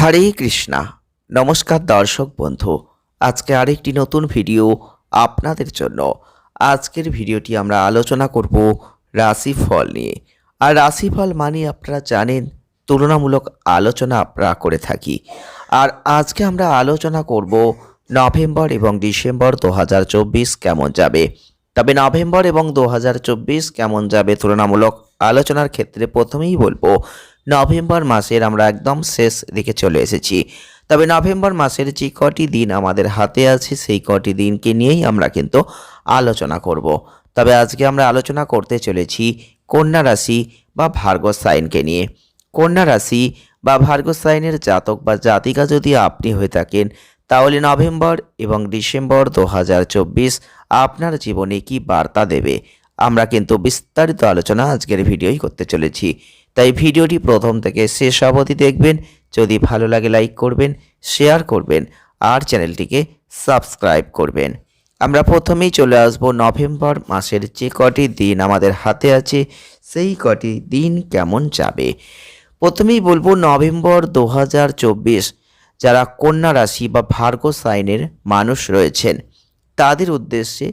হরে কৃষ্ণা। নমস্কার দর্শক বন্ধু, আজকে আরেকটি নতুন ভিডিও আপনাদের জন্য। আজকের ভিডিওটি আমরা আলোচনা করব রাশিফল নিয়ে। আর রাশিফল মানে আপনারা জানেন, তুলনামূলক আলোচনা আমরা করে থাকি। আর আজকে আমরা আলোচনা করব নভেম্বর এবং ডিসেম্বর দু হাজার চব্বিশ কেমন যাবে। তবে নভেম্বর এবং দু হাজার চব্বিশ কেমন যাবে তুলনামূলক আলোচনার ক্ষেত্রে প্রথমেই বলব নভেম্বর মাসের আমরা একদম শেষ দিকে চলে এসেছি। তবে নভেম্বর মাসের যে কটি দিন আমাদের হাতে আছে, সেই কটি দিনকে নিয়েই আমরা কিন্তু আলোচনা করব। তবে আজকে আমরা আলোচনা করতে চলেছি কন্যা রাশি বা ভার্গ সাইনকে নিয়ে। কন্যা রাশি বা ভার্গ সাইনের জাতক বা জাতিকা যদি আপনি হয়ে থাকেন, তাহলে নভেম্বর এবং ডিসেম্বর দু হাজার চব্বিশ আপনার জীবনে কি বার্তা দেবে? আমরা কিন্তু বিস্তারিত আলোচনা আজকের ভিডিওই করতে চলেছি। তাই ভিডিওটি প্রথম থেকে শেষ অবধি দেখবেন, যদি ভালো লাগে লাইক করবেন, শেয়ার করবেন, আর চ্যানেলটিকে সাবস্ক্রাইব করবেন। আমরা প্রথমেই চলে আসব নভেম্বর মাসের যে কটি দিন আমাদের হাতে আছে, সেই কটি দিন কেমন যাবে? প্রথমেই বলব নভেম্বর দু হাজার চব্বিশ, যারা কন্যা রাশি বা ভার্গ সাইনের মানুষ রয়েছেন, তাদের উদ্দেশ্যে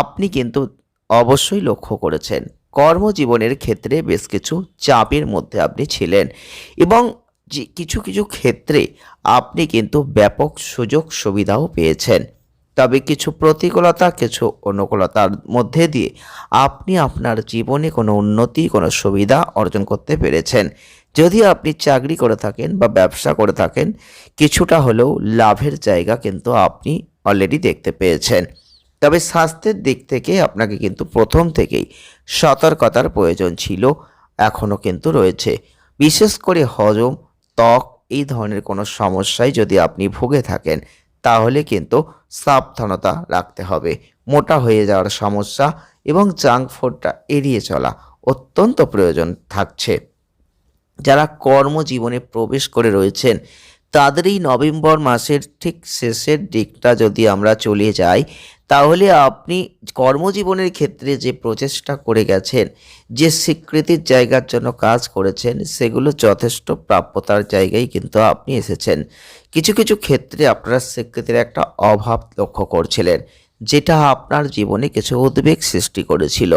আপনি কিন্তু অবশ্যই লক্ষ্য করেছেন। কর্মজীবনের ক্ষেত্রে বেশ কিছু চাপের মধ্যে আপনি ছিলেন এবং যে কিছু কিছু ক্ষেত্রে আপনি কিন্তু ব্যাপক সুযোগ সুবিধাও পেয়েছেন। তবে কিছু প্রতিকূলতা, কিছু অনুকূলতার মধ্যে দিয়ে আপনি আপনার জীবনে কোনো উন্নতি, কোনো সুবিধা অর্জন করতে পেরেছেন। যদি আপনি চাকরি করে থাকেন বা ব্যবসা করে থাকেন, কিছুটা হলেও লাভের জায়গা কিন্তু আপনি অলরেডি দেখতে পেয়েছেন। তবে স্বাস্থ্যের দিক থেকে আপনাকে কিন্তু প্রথম থেকেই সতর্কতার প্রয়োজন ছিল এখনও কিন্তু রয়েছে। বিশেষ করে হজম, ত্বক এই ধরনের কোনো সমস্যায় যদি আপনি ভুগে থাকেন, তাহলে কিন্তু সাবধানতা রাখতে হবে। মোটা হয়ে যাওয়ার সমস্যা এবং জাঙ্ক ফুডটা এড়িয়ে চলা অত্যন্ত প্রয়োজন থাকছে। যারা কর্মজীবনে প্রবেশ করে রয়েছেন তাদের এই নভেম্বর মাসের ঠিক শেষের দিকটা যদি আমরা চলে যাই, তাহলে আপনি কর্মজীবনের ক্ষেত্রে যে প্রচেষ্টা করে গেছেন, যে স্বীকৃতির জায়গার জন্য কাজ করেছেন, সেগুলো যথেষ্ট প্রাপ্যতার জায়গায় কিন্তু আপনি এসেছেন। কিছু কিছু ক্ষেত্রে আপনার স্বীকৃতির একটা অভাব লক্ষ্য করছিলেন, যেটা আপনার জীবনে কিছু উদ্বেগ সৃষ্টি করেছিল।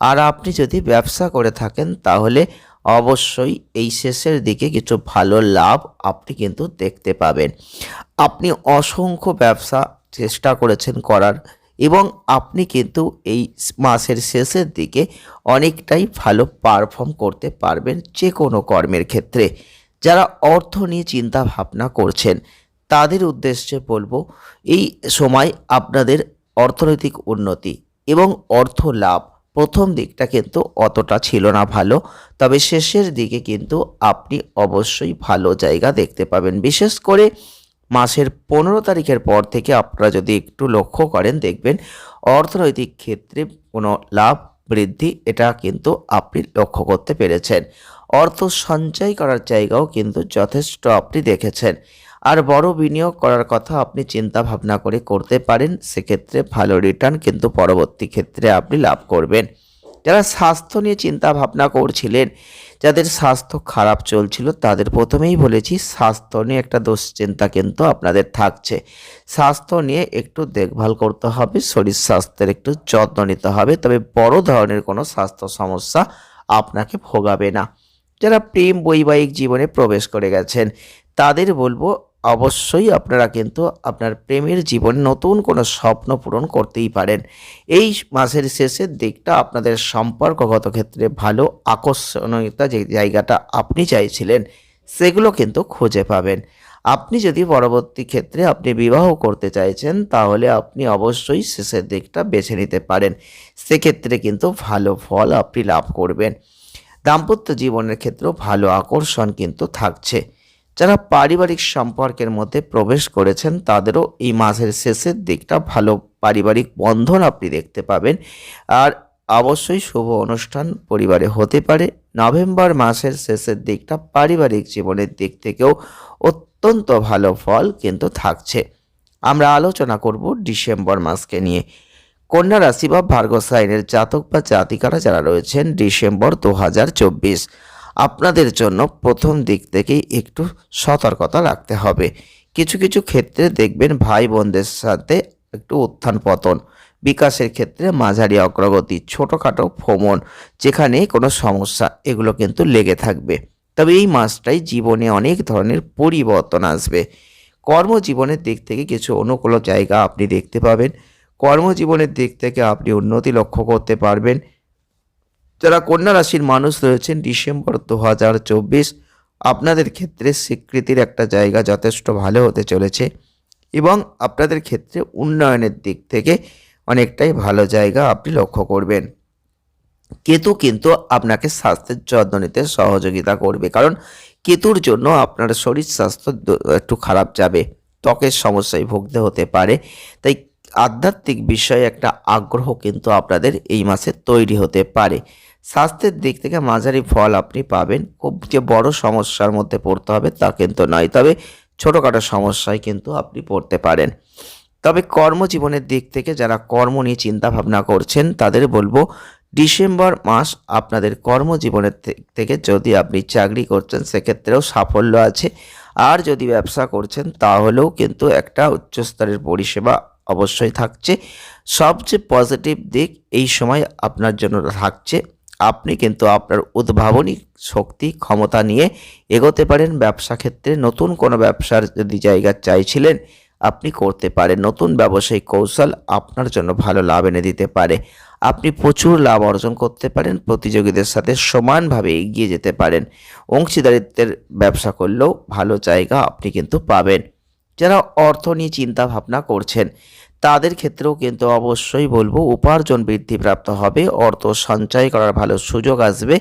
আর আপনি যদি ব্যবসা করে থাকেন, তাহলে অবশ্যই এই শেষের দিকে কিছু ভালো লাভ আপনি কিন্তু দেখতে পাবেন। আপনি অসংখ্য ব্যবসা চেষ্টা করেছেন করার এবং আপনি কিন্তু এই মাসের শেষের দিকে অনেকটাই ভালো পারফর্ম করতে পারবেন যে কোনো কর্মের ক্ষেত্রে। যারা অর্থ নিয়ে চিন্তা ভাবনা করছেন, তাদের উদ্দেশ্যে বলব, এই সময় আপনাদের অর্থনৈতিক উন্নতি এবং অর্থ লাভ প্রথম দিকটা কিন্তু অতটা ছিল না ভালো। তবে শেষের দিকে কিন্তু আপনি অবশ্যই ভালো জায়গা দেখতে পাবেন। বিশেষ করে মাসের পনেরো তারিখের পর থেকে আপনারা যদি একটু লক্ষ্য করেন, দেখবেন অর্থনৈতিক ক্ষেত্রে কোনো লাভ, বৃদ্ধি এটা কিন্তু আপনি লক্ষ্য করতে পেরেছেন। অর্থ সঞ্চয় করার জায়গাও কিন্তু যথেষ্ট আপনি দেখেছেন। আর বড় বিনিয়োগ করার কথা আপনি চিন্তা ভাবনা করে করতে পারেন, সেক্ষেত্রে ভালো রিটার্ন কিন্তু পরবর্তী ক্ষেত্রে আপনি লাভ করবেন। যারা স্বাস্থ্য নিয়ে চিন্তা ভাবনা করছিলেন, যাদের স্বাস্থ্য খারাপ চলছিল, তাদের প্রথমেই বলেছি, স্বাস্থ্য নিয়ে একটা দুশ্চিন্তা কিন্তু আপনাদের থাকছে। স্বাস্থ্য নিয়ে একটু দেখভাল করতে হবে, শরীর স্বাস্থ্যের একটু যত্ন নিতে হবে, তবে বড় ধরনের কোনো স্বাস্থ্য সমস্যা আপনাকে ভোগাবে না। যারা প্রেম বৈবাহিক জীবনে প্রবেশ করে গেছেন, তাদের বলব অবশ্যই আপনারা কিন্তু আপনার প্রেমের জীবনে নতুন কোনো স্বপ্ন পূরণ করতেই পারেন। এই মাসের শেষের দিকটা আপনাদের সম্পর্কগত ক্ষেত্রে ভালো আকর্ষণীয়তা যে জায়গাটা আপনি চাইছিলেন, সেগুলো কিন্তু খুঁজে পাবেন। আপনি যদি পরবর্তী ক্ষেত্রে আপনি বিবাহ করতে চাইছেন, তাহলে আপনি অবশ্যই শেষের দিকটা বেছে নিতে পারেন। সেক্ষেত্রে কিন্তু ভালো ফল আপনি লাভ করবেন। দাম্পত্য জীবনের ক্ষেত্রেও ভালো আকর্ষণ কিন্তু থাকছে। যারা পারিবারিক সম্পর্কের মধ্যে প্রবেশ করেছেন, তাদেরও এই মাসের শেষের দিকটা ভালো পারিবারিক বন্ধন আপনি দেখতে পাবেন। আর অবশ্যই শুভ অনুষ্ঠান পরিবারে হতে পারে। নভেম্বর মাসের শেষের দিকটা পারিবারিক জীবনের দিক থেকেও অত্যন্ত ভালো ফল কিন্তু থাকছে। আমরা আলোচনা করব ডিসেম্বর মাসকে নিয়ে। কন্যা রাশি বা ভার্গ সাইনের জাতক বা জাতিকারা যারা রয়েছেন, ডিসেম্বর দু হাজার চব্বিশ। আপনাদের জন্য প্রথম দিক থেকেই একটু সতর্কতা রাখতে হবে। কিছু কিছু ক্ষেত্রে দেখবেন ভাই বোনদের সাথে একটু উত্থান পতন, বিকাশের ক্ষেত্রে মাঝারি অগ্রগতি, ছোটোখাটো ভ্রমণ, যেখানে কোনো সমস্যা, এগুলো কিন্তু লেগে থাকবে। তবে এই মাসটাই জীবনে অনেক ধরনের পরিবর্তন আসবে। কর্মজীবনের দিক থেকে কিছু অনুকূল জায়গা আপনি দেখতে পাবেন। কর্মজীবনের দিক থেকে আপনি উন্নতি লক্ষ্য করতে পারবেন। যারা কন্যা রাশির মানুষ রয়েছেন, ডিসেম্বর দু হাজার চব্বিশ আপনাদের ক্ষেত্রে স্বীকৃতির একটা জায়গা যথেষ্ট ভালো হতে চলেছে এবং আপনাদের ক্ষেত্রে উন্নয়নের দিক থেকে অনেকটাই ভালো জায়গা আপনি লক্ষ্য করবেন। কেতু কিন্তু আপনাকে স্বাস্থ্যের যত্ন নিতে সহযোগিতা করবে, কারণ কেতুর জন্য আপনার শরীর স্বাস্থ্য একটু খারাপ যাবে, ত্বকের সমস্যায় ভুগতে হতে পারে, তাই আধ্যাত্মিক বিষয়ে একটা আগ্রহ কিন্তু আপনাদের এই মাসে তৈরি হতে পারে। স্বাস্থ্যের দিক থেকে মাঝারি ফল আপনি পাবেন। খুব যে বড় সমস্যার মধ্যে পড়তে হবে তা কিন্তু নয়, তবে ছোটোখাটো সমস্যায় কিন্তু আপনি পড়তে পারেন। তবে কর্মজীবনের দিক থেকে যারা কর্ম নিয়ে চিন্তা ভাবনা করছেন, তাদের বলব ডিসেম্বর মাস আপনাদের কর্মজীবনের থেকে যদি আপনি চাকরি করছেন, সেক্ষেত্রেও সাফল্য আছে। আর যদি ব্যবসা করছেন, তাহলেও কিন্তু একটা উচ্চস্তরের পরিষেবা অবশ্যই থাকছে। সবচেয়ে পজিটিভ দিক এই সময় আপনার জন্য থাকছে। আপনি কিন্তু আপনার উদ্ভাবনী শক্তি, ক্ষমতা নিয়ে এগোতে পারেন। ব্যবসা ক্ষেত্রে নতুন কোনো ব্যবসার যদি জায়গা চাইছিলেন, আপনি করতে পারেন। নতুন ব্যবসায়িক কৌশল আপনার জন্য ভালো লাভ এনে দিতে পারে। আপনি প্রচুর লাভ অর্জন করতে পারেন। প্রতিযোগীদের সাথে সমানভাবে এগিয়ে যেতে পারেন। অংশীদারিত্বের ব্যবসা করলেও ভালো জায়গা আপনি কিন্তু পাবেন। যারা অর্থ নিয়ে চিন্তা ভাবনা করছেন, তাদের ক্ষেত্রেও কিন্তু অবশ্যই বলব উপার্জন বৃদ্ধিপ্রাপ্ত হবে, অর্থ সঞ্চয় করার ভালো সুযোগ আসবে।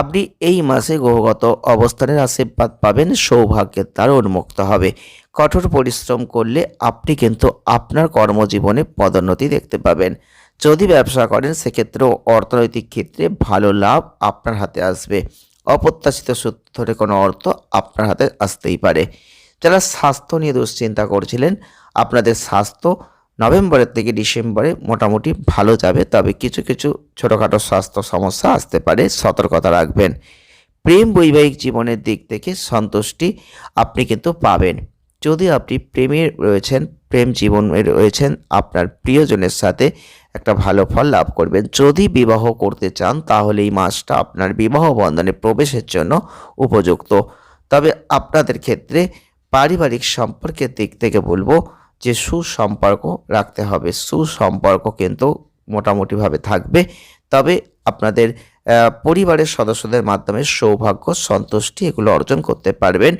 আপনি এই মাসে গ্রহগত অবস্থানের আশীর্বাদ পাবেন, সৌভাগ্যের দ্বারা উন্মুক্ত হবে। কঠোর পরিশ্রম করলে আপনি কিন্তু আপনার কর্মজীবনে পদোন্নতি দেখতে পাবেন। যদি ব্যবসা করেন, সেক্ষেত্রেও অর্থনৈতিক ক্ষেত্রে ভালো লাভ আপনার হাতে আসবে। অপ্রত্যাশিত সূত্র ধরে কোনো অর্থ আপনার হাতে আসতেই পারে। যারা স্বাস্থ্য নিয়ে দুশ্চিন্তা করছিলেন, আপনাদের স্বাস্থ্য নভেম্বরের থেকে ডিসেম্বরে মোটামুটি ভালো যাবে, তবে কিছু কিছু ছোটোখাটো স্বাস্থ্য সমস্যা আসতে পারে, সতর্কতা রাখবেন। প্রেম বৈবাহিক জীবনের দিক থেকে সন্তুষ্টি আপনি কিন্তু পাবেন। যদি আপনি প্রেমে রয়েছেন, প্রেম জীবনে রয়েছেন, আপনার প্রিয়জনের সাথে একটা ভালো ফল লাভ করবেন। যদি বিবাহ করতে চান, তাহলে এই মাসটা আপনার বিবাহ বন্ধনে প্রবেশের জন্য উপযুক্ত। তবে আপনাদের ক্ষেত্রে পারিবারিক সম্পর্কের দিক থেকে বলব যে সুসম্পর্ক রাখতে হবে। সুসম্পর্ক কিন্তু মোটামুটিভাবে থাকবে। তবে আপনাদের পরিবারের সদস্যদের মাধ্যমে সৌভাগ্য, সন্তুষ্টি এগুলো অর্জন করতে পারবেন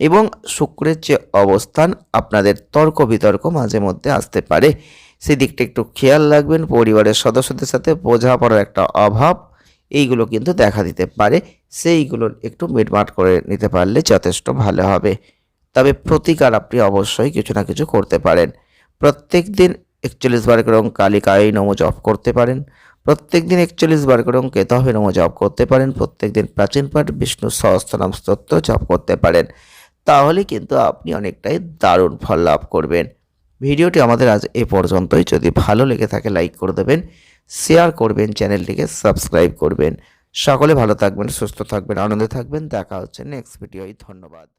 এবং শুক্রের যে অবস্থান আপনাদের তর্ক বিতর্ক মাঝে মধ্যে আসতে পারে। সেই দিকটা একটু খেয়াল রাখবেন, পরিবারের সদস্যদের সাথে বোঝাপড়ার একটা অভাব এইগুলো কিন্তু দেখা দিতে পারে। সেইগুলো একটু মিটমাট করে নিতে পারলে যথেষ্ট ভালো হবে। তবে প্রতিকার আপনি অবশ্যই কিছু না কিছু করতে পারেন। প্রত্যেক দিন একচল্লিশ বার করে কালিকায় নম জপ করতে পারেন। প্রত্যেক দিন একচল্লিশ বার করে কেতবে নম জপ করতে পারেন। প্রত্যেক দিন প্রাচীন পাঠ, বিষ্ণু সহস্রনাম স্তোত্র জপ করতে পারেন। তাহলে কিন্তু আপনি অনেকটাই দারুণ ফল লাভ করবেন। ভিডিওটি আমাদের আজ এ পর্যন্তই। যদি ভালো লেগে থাকে লাইক করে দেবেন, শেয়ার করবেন, চ্যানেলটিকে সাবস্ক্রাইব করবেন। সকলে ভালো থাকবেন, সুস্থ থাকবেন, আনন্দে থাকবেন। দেখা হচ্ছে নেক্সট ভিডিওই ধন্যবাদ।